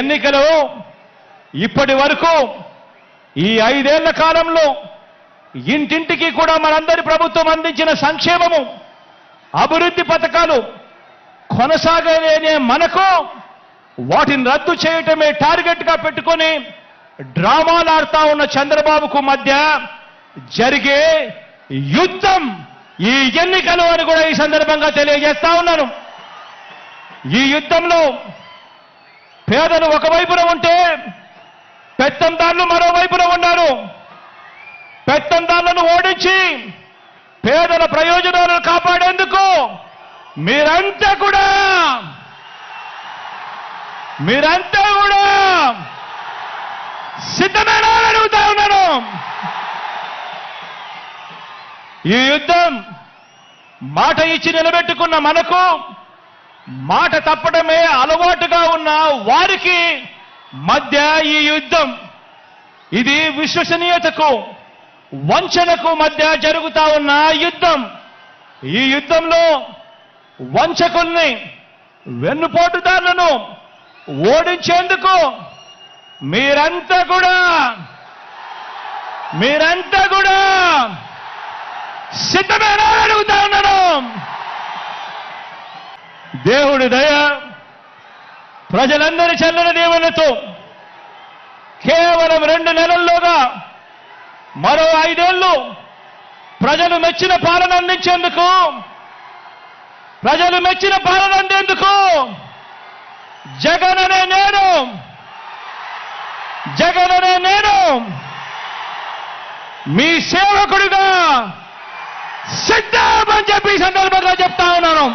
ఎన్నికలు ఇప్పటి వరకు ఈ ఐదేళ్ళ కాలంలో ఇంటింటికి కూడా మనందరి ప్రభుత్వం అందించిన సంక్షేమము అభివృద్ధి పథకాలు కొనసాగలేనే మనకు వాటిని రద్దు చేయటమే టార్గెట్గా పెట్టుకొని డ్రామాలాడుతా ఉన్న చంద్రబాబుకు మధ్య జరిగే యుద్ధం ఈ ఎన్నికలు అని కూడా ఈ సందర్భంగా తెలియజేస్తా ఉన్నాను. ఈ యుద్ధంలో పేదలు ఒకవైపున ఉంటే పెత్తందారులు మరోవైపున ఉన్నారు. పెత్తందారులను ఓడించి పేదల ప్రయోజనాలను కాపాడేందుకు మీరంతా కూడా మీరంతా కూడా సిద్ధమేనా అడుగుతా ఉన్నాను ఈ యుద్ధం మాట ఇచ్చి నిలబెట్టుకున్న మనకు మాట తప్పడమే అలవాటుగా ఉన్న వారికి మధ్య ఈ యుద్ధం. ఇది విశ్వసనీయతకు వంచనకు మధ్య జరుగుతా ఉన్న యుద్ధం. ఈ యుద్ధంలో వంచకుల్ని వెన్నుపోటుదారులను ఓడించేందుకు మీరంతా కూడా మీరంతా కూడా సిద్ధమేనా అని అడుగుతా దేవుడి దయ ప్రజలందరి చల్లని దేవునితో కేవలం రెండు నెలల్లోగా మరో ఐదేళ్ళు ప్రజలు మెచ్చిన పాలన అందించేందుకు ప్రజలు మెచ్చిన పాలన అందేందుకు జగన్ అనే నేను జగన్ అనే నేను మీ సేవకుడిగా సిద్ధమని చెప్పి సందర్భంగా చెప్తా ఉన్నాను.